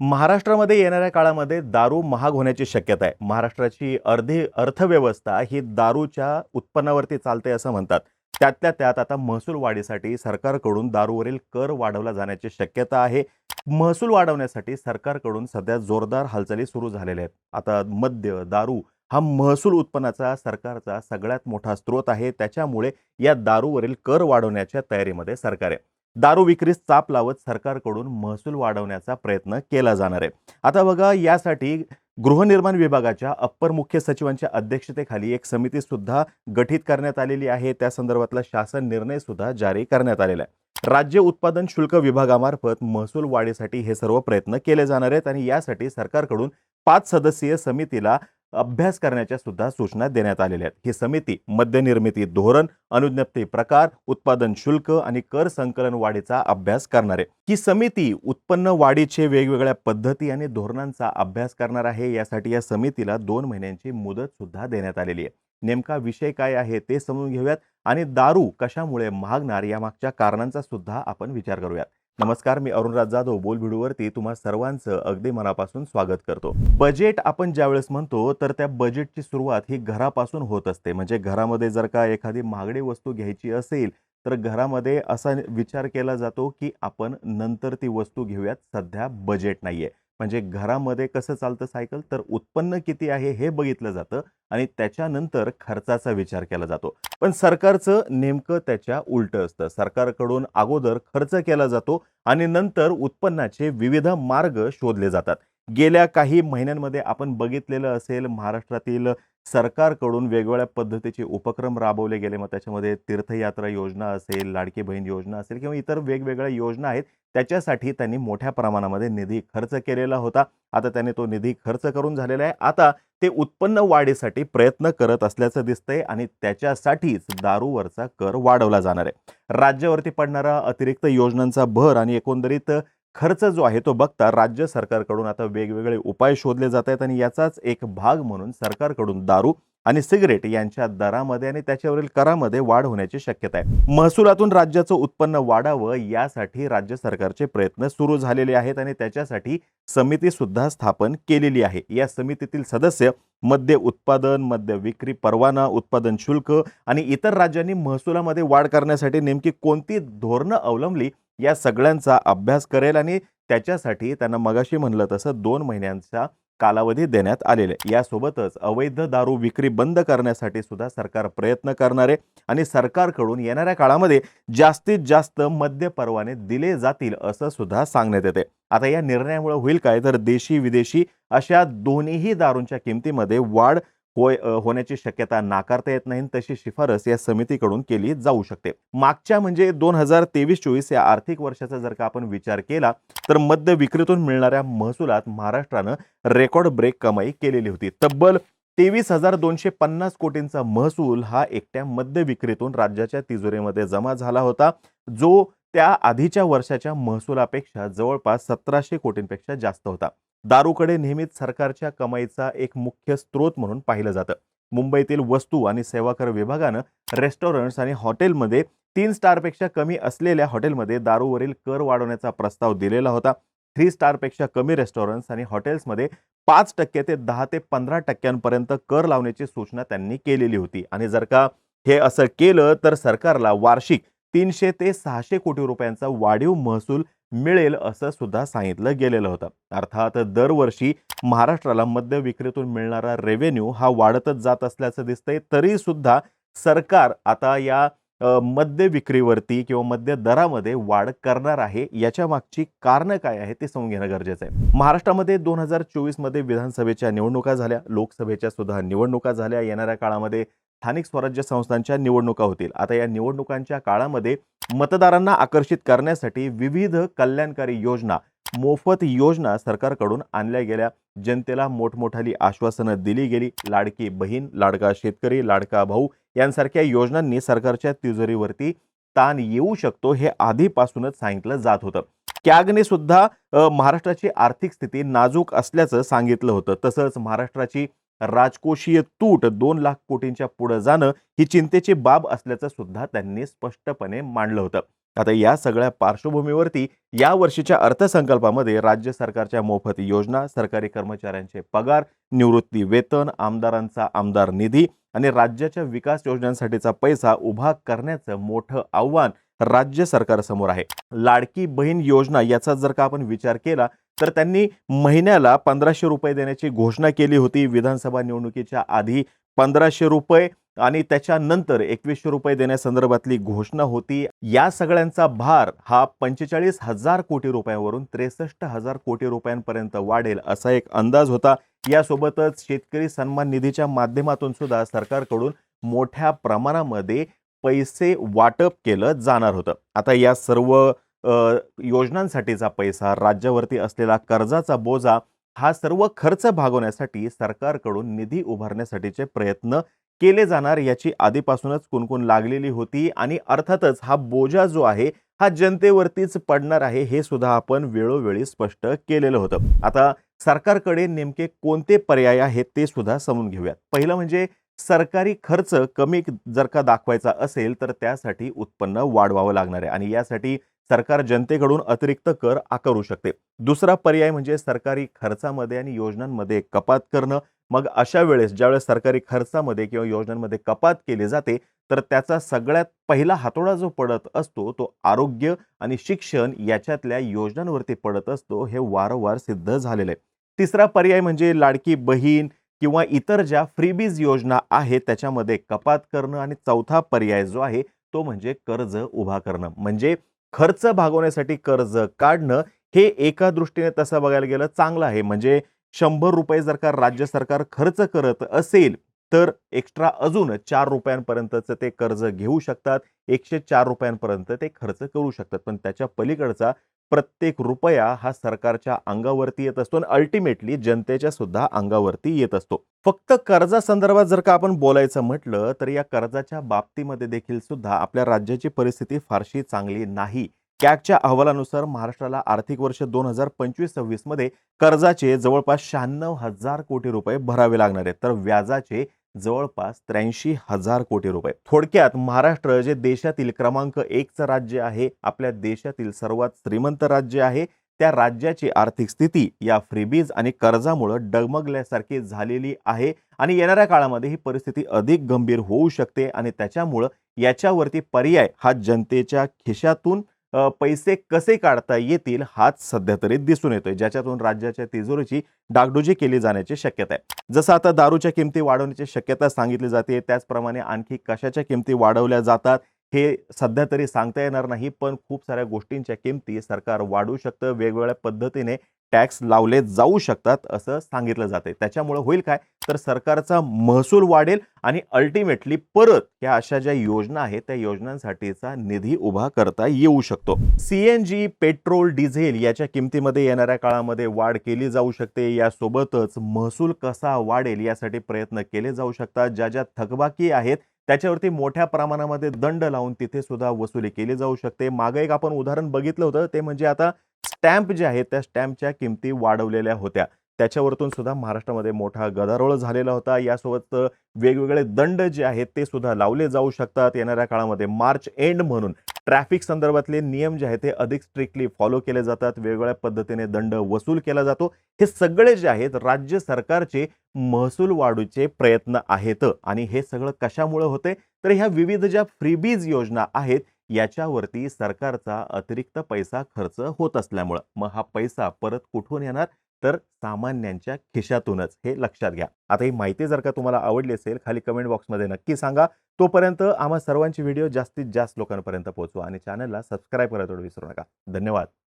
महाराष्ट्रामध्ये येणाऱ्या काळामध्ये दारू महाग होण्याची शक्यता आहे. महाराष्ट्राची अर्धी अर्थव्यवस्था ही दारूच्या उत्पन्नावरती चालते असं म्हणतात. त्यातल्या त्यात आता महसूल वाढीसाठी सरकारकडून दारूवरील कर वाढवला जाण्याची शक्यता आहे. महसूल वाढवण्यासाठी सरकारकडून सध्या जोरदार हालचाली सुरू झालेल्या आहेत. आता मद्य दारू हा महसूल उत्पन्नाचा सरकारचा सगळ्यात मोठा स्रोत आहे. त्याच्यामुळे या दारूवरील कर वाढवण्याच्या तयारीमध्ये सरकार आहे. दारू विक्रीस चाप लावत सरकारकडून महसूल वाढवण्याचा प्रयत्न केला जाणार आहे. आता बघा यासाठी गृहनिर्माण विभागाच्या अप्पर मुख्य सचिवांच्या अध्यक्षतेखाली एक समिती सुद्धा गठीत करण्यात आलेली आहे. त्या संदर्भातला शासन निर्णय सुद्धा जारी करण्यात आलेला आहे. राज्य उत्पादन शुल्क विभागामार्फत महसूल वाढीसाठी हे सर्व प्रयत्न केले जाणार आहेत आणि यासाठी सरकारकडून पाच सदस्यीय समितीला अभ्यास करण्याच्या सुद्धा सूचना देण्यात आलेल्या आहेत. ही समिती मद्यनिर्मिती धोरण अनुज्ञप्ती प्रकार उत्पादन शुल्क आणि कर संकलन वाढीचा अभ्यास करणार आहे. ही समिती उत्पन्न वाढीचे वेगवेगळ्या पद्धती आणि धोरणांचा अभ्यास करणार आहे यासाठी या समितीला दोन महिन्यांची मुदत सुद्धा देण्यात आलेली आहे. नेमका विषय काय आहे ते समजून घेऊयात आणि दारू कशामुळे महागणार यामागच्या कारणांचा सुद्धा आपण विचार करूयात. नमस्कार मी अरुणराज जाधव. बोल व्हिडिओवरती तुम्हा सर्वांचं अगदी मनापासून स्वागत करतो. बजेट आपण ज्यावेळेस म्हणतो तर त्या बजेटची सुरुवात ही घरापासून होत असते. म्हणजे घरामध्ये जर का एखादी महागडी वस्तू घ्यायची असेल तर घरामध्ये असा विचार केला जातो की आपण नंतर ती वस्तू घेऊयात. सध्या बजेट नाही आहे म्हणजे घरामध्ये कसं चालतं सायकल? तर उत्पन्न किती आहे हे बघितलं जातं आणि त्याच्यानंतर खर्चाचा विचार केला जातो. पण सरकारचं नेमकं त्याच्या उलटं असतं. सरकारकडून अगोदर खर्च केला जातो आणि नंतर उत्पन्नाचे विविध मार्ग शोधले जातात. गेल्या काही महिन्यांमध्ये आपण बघितलेलं असेल महाराष्ट्रातील सरकारकडून वेगवेगळ्या पद्धतीचे उपक्रम राबवले गेले. मग त्याच्यामध्ये तीर्थयात्रा योजना असेल लाडकी बहीण योजना असेल किंवा इतर वेगवेगळ्या योजना आहेत त्याच्यासाठी त्यांनी मोठ्या प्रमाणामध्ये निधी खर्च केलेला होता. आता त्याने तो निधी खर्च करून झालेला आहे. आता ते उत्पन्न वाढीसाठी प्रयत्न करत असल्याचं दिसतंय आणि त्याच्यासाठीच दारूवरचा कर वाढवला जाणार आहे. राज्यावरती पडणारा अतिरिक्त योजनांचा भर आणि एकंदरीत खर्च जो आहे तो बघता राज्य सरकारकडून आता वेगवेगळे उपाय शोधले जात आहेत आणि याचाच एक भाग म्हणून सरकारकडून दारू आणि सिगरेट यांच्या दरामध्ये आणि त्याच्यावरील करामध्ये वाढ होण्याची शक्यता आहे. महसुलातून राज्याचं उत्पन्न वाढावं यासाठी राज्य सरकारचे प्रयत्न सुरू झालेले आहेत आणि त्याच्यासाठी समिती सुद्धा स्थापन केलेली आहे. या समितीतील सदस्य मद्य उत्पादन मद्य विक्री परवाना उत्पादन शुल्क आणि इतर राज्यांनी महसुलामध्ये वाढ करण्यासाठी नेमकी कोणती धोरणं अवलंबली या सगळ्यांचा अभ्यास करेल आणि त्याच्यासाठी त्यांना मगाशी म्हणलं तसं दोन महिन्यांचा कालावधी देण्यात आलेले यासोबतच अवैध दारू विक्री बंद करण्यासाठी सुद्धा सरकार प्रयत्न करणार आहे आणि सरकारकडून येणाऱ्या काळामध्ये जास्तीत जास्त मद्य परवाने दिले जातील असं सुद्धा सांगण्यात येते आता या निर्णयामुळे होईल काय? तर देशी विदेशी अशा दोन्हीही दारूंच्या किमतीमध्ये वाढ होय होण्याची शक्यता नाकारता येत नाही तशी शिफारस या समितीकडून केली जाऊ शकते. मागच्या म्हणजे दोन हजार तेवीस चोवीस या आर्थिक वर्षाचा जर का आपण विचार केला तर मद्य विक्रीतून मिळणाऱ्या महसुलात महाराष्ट्रानं रेकॉर्ड ब्रेक कमाई केलेली होती. तब्बल तेवीस हजार दोनशे पन्नास कोटींचा महसूल हा एकट्या मद्य विक्रीतून राज्याच्या तिजोरीमध्ये जमा झाला होता जो त्या आधीच्या वर्षाच्या महसुलापेक्षा जवळपास सतराशे कोटींपेक्षा जास्त होता. दारूकडे नेहमीच सरकारच्या कमाईचा एक मुख्य स्रोत म्हणून पाहिलं जातं. मुंबईतील वस्तू आणि सेवा कर विभागानं रेस्टॉरंट्स आणि हॉटेलमध्ये तीन स्टारपेक्षा कमी असलेल्या हॉटेलमध्ये दारूवरील कर वाढवण्याचा प्रस्ताव दिलेला होता. थ्री स्टारपेक्षा कमी रेस्टॉरंट्स आणि हॉटेल्समध्ये पाच टक्के ते दहा ते पंधरा टक्क्यांपर्यंत कर लावण्याची सूचना त्यांनी केलेली होती. आणि जर का हे असं केलं तर सरकारला वार्षिक तीनशे ते सहाशे कोटी रुपयांचा वाढीव महसूल मिळेल असं सुद्धा सांगितलं गेलेलं होतं. अर्थात दरवर्षी महाराष्ट्राला मद्य विक्रीतून मिळणारा रेव्हेन्यू हा वाढतच जात असल्याचं दिसतंय. तरी सुद्धा सरकार आता या मद्य विक्रीवरती किंवा मद्य दरामध्ये वाढ करणार आहे. याच्या मागची कारणं काय आहे ते समजून घेणं गरजेचं आहे. महाराष्ट्रामध्ये दोन हजार चोवीसमध्ये विधानसभेच्या निवडणुका झाल्या. लोकसभेच्या सुद्धा निवडणुका झाल्या. येणाऱ्या काळामध्ये स्थानिक स्वराज्य संस्थांच्या निवडणुका होतील. आता या निवडणुकांच्या काळामध्ये मतदारांना आकर्षित करण्यासाठी विविध कल्याणकारी योजना मोफत योजना सरकारकडून आणल्या गेल्या. जनतेला मोठमोठाली आश्वासनं दिली गेली. लाडकी बहीण लाडका शेतकरी लाडका भाऊ यांसारख्या योजनांनी सरकारच्या तिजोरीवरती ताण येऊ शकतो हे आधीपासूनच सांगितलं जात होतं. कॅगने सुद्धा महाराष्ट्राची आर्थिक स्थिती नाजूक असल्याचं सांगितलं होतं. तसंच महाराष्ट्राची राजकोषीय तूट दोन लाख कोटींच्या पुढं जाणं ही चिंतेची बाब असल्याचं सुद्धा त्यांनी स्पष्टपणे मांडलं होतं. आता या सगळ्या पार्श्वभूमीवरती या वर्षीच्या अर्थसंकल्पामध्ये राज्य सरकारच्या मोफत योजना सरकारी कर्मचाऱ्यांचे पगार निवृत्ती वेतन आमदारांचा आमदार निधी आणि राज्याच्या विकास योजनांसाठीचा पैसा उभा करण्याचं मोठं आव्हान राज्य सरकारसमोर आहे. लाडकी बहीण योजना याचा जर का आपण विचार केला तर त्यांनी महिन्याला पंधराशे रुपये देण्याची घोषणा केली होती. विधानसभा निवडणुकीच्या आधी पंधराशे रुपये आणि त्याच्यानंतर एकवीसशे रुपये देण्यासंदर्भातली घोषणा होती. या सगळ्यांचा भार हा पंचेचाळीस हजार कोटी रुपयांवरून त्रेसष्ट हजार कोटी रुपयांपर्यंत वाढेल असा एक अंदाज होता. यासोबतच शेतकरी सन्मान निधीच्या माध्यमातून सुद्धा सरकारकडून मोठ्या प्रमाणामध्ये पैसे वाटप केलं जाणार होतं. आता या सर्व योजनांसाठीचा पैसा राज्यावरती असलेला कर्जाचा बोजा हा सर्व खर्च भागवण्यासाठी सरकारकडून निधी उभारण्यासाठीचे प्रयत्न केले जाणार याची आधीपासूनच कुणकुण लागलेली होती आणि अर्थातच हा बोजा जो आहे हा जनतेवरतीच पडणार आहे हे सुद्धा आपण वेळोवेळी स्पष्ट केलेलं होतं. आता सरकारकडे नेमके कोणते पर्याय आहेत ते सुद्धा समजून घेऊयात. पहिलं म्हणजे सरकारी खर्च कमी जर का दाखवायचा असेल तर त्यासाठी उत्पन्न वाढवावं लागणार आहे आणि यासाठी सरकार जनतेकडून अतिरिक्त कर आकारू शकते. दुसरा पर्याय म्हणजे सरकारी खर्चामध्ये आणि योजनांमध्ये कपात करणं. मग अशा वेळेस ज्यावेळेस सरकारी खर्चामध्ये किंवा योजनांमध्ये कपात केली जाते तर त्याचा सगळ्यात पहिला हातोडा जो पडत असतो तो आरोग्य आणि शिक्षण याच्यातल्या योजनांवरती पडत असतो हे वारंवार सिद्ध झालेलं आहे. तिसरा पर्याय म्हणजे लाडकी बहीण किंवा इतर ज्या फ्रीबीज योजना आहेत त्याच्यामध्ये कपात करणं आणि चौथा पर्याय जो आहे तो म्हणजे कर्ज उभा करणं. म्हणजे खर्च भागवण्यासाठी कर्ज काढणं हे एका दृष्टीने तसं बघायला गेलं चांगलं आहे. म्हणजे शंभर रुपये जर का राज्य सरकार खर्च करत असेल तर एक्स्ट्रा अजून चार रुपयांपर्यंतचं ते कर्ज घेऊ शकतात. एकशे चार रुपयांपर्यंत ते खर्च करू शकतात. पण त्याच्या पलीकडचा प्रत्येक रुपया हा सरकारच्या अंगावरती येत असतो आणि अल्टिमेटली जनतेच्या सुद्धा अंगावरती येत असतो. फक्त कर्जासंदर्भात जर का आपण बोलायचं म्हटलं तर या कर्जाच्या बाबतीमध्ये देखील सुद्धा आपल्या राज्याची परिस्थिती फारशी चांगली नाही. कॅगच्या अहवालानुसार महाराष्ट्राला आर्थिक वर्ष दोन हजार पंचवीस सव्वीसमध्ये कर्जाचे जवळपास शहाण्णव हजार कोटी रुपये भरावे लागणार आहेत. तर व्याजाचे जवळपास त्र्याऐंशी हजार कोटी रुपये. थोडक्यात महाराष्ट्र जे देशातील क्रमांक एकचं राज्य आहे आपल्या देशातील सर्वात श्रीमंत राज्य आहे. त्या राज्याची आर्थिक स्थिती या फ्रीबीज आणि कर्जामुळं डगमगल्यासारखी झालेली आहे आणि येणाऱ्या काळामध्ये ही परिस्थिती अधिक गंभीर होऊ शकते आणि त्याच्यामुळं याच्यावरती पर्याय हा जनतेच्या खिशातून पैसे कसे काढता येतील हाच सध्या तरी दिसून येतोय ज्याच्यातून राज्याच्या तिजोरीची डागडुजी केली जाण्याची शक्यता आहे. जसं आता दारूच्या किमती वाढवण्याची शक्यता सांगितली जाते त्याचप्रमाणे आणखी कशाच्या किमती वाढवल्या जातात हे सध्या तरी सांगता येणार नाही पण खूप साऱ्या गोष्टींच्या किमती सरकार वाढवू शकतं वेगवेगळ्या पद्धतीने टॅक्स लावले जाऊ शकतात असं सांगितलं जाते त्याच्यामुळे होईल काय? तर सरकारचा महसूल वाढेल आणि अल्टिमेटली परत या अशा ज्या योजना आहेत त्या योजनांसाठीचा निधी उभा करता येऊ शकतो. सीएनजी पेट्रोल डिझेल याच्या किमतीमध्ये येणाऱ्या काळामध्ये वाढ केली जाऊ शकते. यासोबतच महसूल कसा वाढेल यासाठी प्रयत्न केले जाऊ शकतात. ज्या ज्या थकबाकी आहेत त्याच्यावरती मोठ्या प्रमाणामध्ये दंड लावून तिथे सुद्धा वसुली केली जाऊ शकते. मागे एक आपण उदाहरण बघितलं होतं ते म्हणजे आता स्टॅम्प जे आहेत त्या स्टॅम्पच्या किमती वाढवलेल्या होत्या. त्याच्यावरतून सुद्धा महाराष्ट्रामध्ये मोठा गदारोळ झालेला होता. यासोबत वेगवेगळे दंड जे आहेत ते सुद्धा लावले जाऊ शकतात येणाऱ्या काळामध्ये. मार्च एंड म्हणून ट्रॅफिक संदर्भातले नियम जे आहेत ते अधिक स्ट्रिक्टली फॉलो केले जातात. वेगवेगळ्या पद्धतीने दंड वसूल केला जातो. हे सगळे जे आहेत राज्य सरकारचे महसूल वाढूचे प्रयत्न आहेत. आणि हे सगळं कशामुळे होते? तर ह्या विविध ज्या फ्रीबीज योजना आहेत याच्यावरती सरकारचा अतिरिक्त पैसा खर्च होत असल्यामुळं मग हा पैसा परत कुठून येणार? तर सामान्यांच्या खिशातूनच हे लक्षात घ्या. आता ही माहिती जर का तुम्हाला आवडली असेल खाली कमेंट बॉक्समध्ये नक्की सांगा. तोपर्यंत आम्हा सर्वांची व्हिडिओ जास्तीत जास्त लोकांपर्यंत पोहोचवा आणि चॅनलला सबस्क्राईब करायला विसरू नका. धन्यवाद.